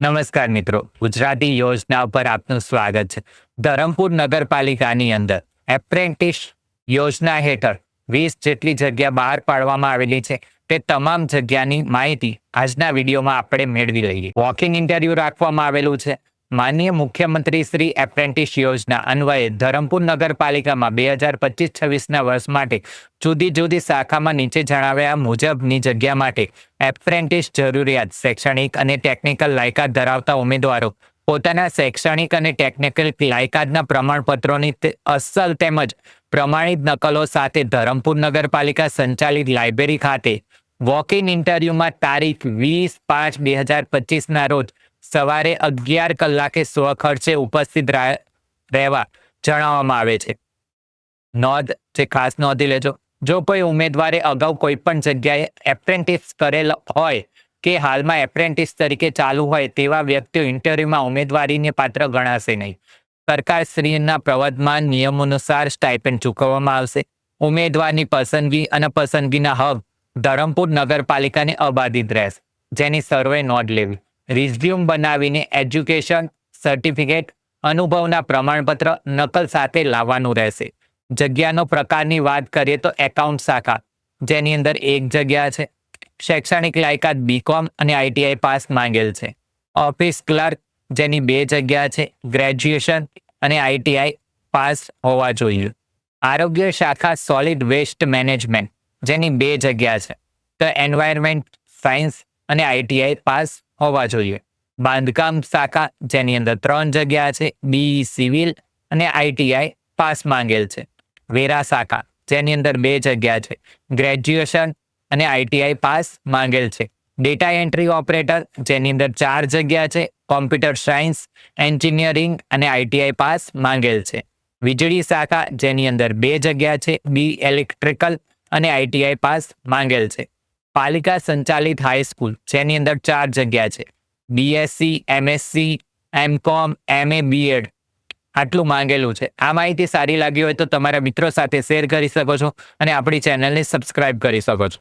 નમસ્કાર મિત્રો. ગુજરાતી યોજના પર આપનું સ્વાગત છે. ધરમપુર નગરપાલિકાની અંદર એપ્રેન્ટિસ યોજના હેઠળ વીસ જેટલી જગ્યા બહાર પાડવામાં આવેલી છે. તે તમામ જગ્યાની માહિતી આજના વિડીયોમાં આપણે મેળવી લઈએ. વોકિંગ ઇન્ટરવ્યુ રાખવામાં આવેલું છે. માનનીય મુખ્યમંત્રી શ્રી એપ્રેન્ટિસ યોજના અન્વયે ધરમપુર નગરપાલિકામાં બે હજાર પચીસ છવ્વીસના વર્ષ માટે જુદી જુદી શાખામાં નીચે જણાવ્યા મુજબની જગ્યા માટે એપ્રેન્ટિસ જરૂરિયાત, શૈક્ષણિક અને ટેકનિકલ લાયકાત ધરાવતા ઉમેદવારો પોતાના શૈક્ષણિક અને ટેકનિકલ લાયકાતના પ્રમાણપત્રોની અસલ તેમજ પ્રમાણિત નકલો સાથે ધરમપુર નગરપાલિકા સંચાલિત લાઇબ્રેરી ખાતે વોક ઇન ઇન્ટરવ્યુમાં તારીખ વીસ પાંચ બે હજાર પચીસના રોજ સવારે અગિયાર કલાકે સ્વખર્ચે ઉપસ્થિત રહેવા જણાવવામાં આવે છે. નોંધ, જે ખાસ નોંધી લેજો. જો કોઈ ઉમેદવારે અગાઉ કોઈ પણ જગ્યાએ એપ્રેન્ટિસ કરેલ હોય કે હાલમાં એપ્રેન્ટિસ તરીકે ચાલુ હોય તેવા વ્યક્તિઓ ઇન્ટરવ્યુમાં ઉમેદવારીને પાત્ર ગણાશે નહીં. સરકારશ્રીના પ્રવર્તમાન નિયમ અનુસાર સ્ટાઇપેન્ડ ચૂકવવામાં આવશે. ઉમેદવારની પસંદગી અને પસંદગીના હક ધરમપુર નગરપાલિકાને અબાધિત રહેશે. જેની સર્વે નોંધ લેવી. રિઝ્યુમ બનાવીને એજ્યુકેશન સર્ટિફિકેટ, અનુભવના પ્રમાણપત્ર નકલ સાથે લાવવાનું રહેશે. જગ્યાનો પ્રકારની વાત કરીએ તો એકાઉન્ટ શાખા, જેની અંદર એક જગ્યા છે. શૈક્ષણિક લાયકાત બીકોમ અને આઈટીઆઈ પાસ માંગેલ છે. ઓફિસ ક્લર્ક, જેની બે જગ્યા છે, ગ્રેજ્યુએશન અને આઈટીઆઈ પાસ હોવા જોઈએ. આરોગ્ય શાખા સોલિડ વેસ્ટ મેનેજમેન્ટ જેની બે જગ્યા છે. તો એન્વાયરમેન્ટ સાયન્સ અને આઈટીઆઈ પાસ હોવા જોઈએ. બાંધકામ શાખા જેની અંદર ત્રણ જગ્યા છે, બી, સિવિલ અને આઈટીઆઈ પાસ માંગેલ છે. વેરા શાખા જેની અંદર બે જગ્યા છે, ગ્રેજ્યુએશન અને આઈટીઆઈ પાસ માંગેલ છે. ડેટા એન્ટ્રી ઓપરેટર જેની અંદર ચાર જગ્યા છે, કોમ્પ્યુટર સાયન્સ, એન્જિનિયરિંગ અને આઈટીઆઈ પાસ માંગેલ છે. વીજળી શાખા જેની અંદર બે જગ્યા છે, બી, ઇલેક્ટ્રિકલ અને આઈટીઆઈ પાસ માંગેલ છે. પાલિકા સંચાલિત હાઈસ્કૂલ જેની અંદર ચાર જગ્યા છે. BSc MSc MCom MA BEd આટલું માંગેલું છે. આ માહિતી સારી લાગી હોય તો તમારા મિત્રો સાથે શેર કરી શકો છો અને આપણી ચેનલને સબસ્ક્રાઇબ કરી શકો છો.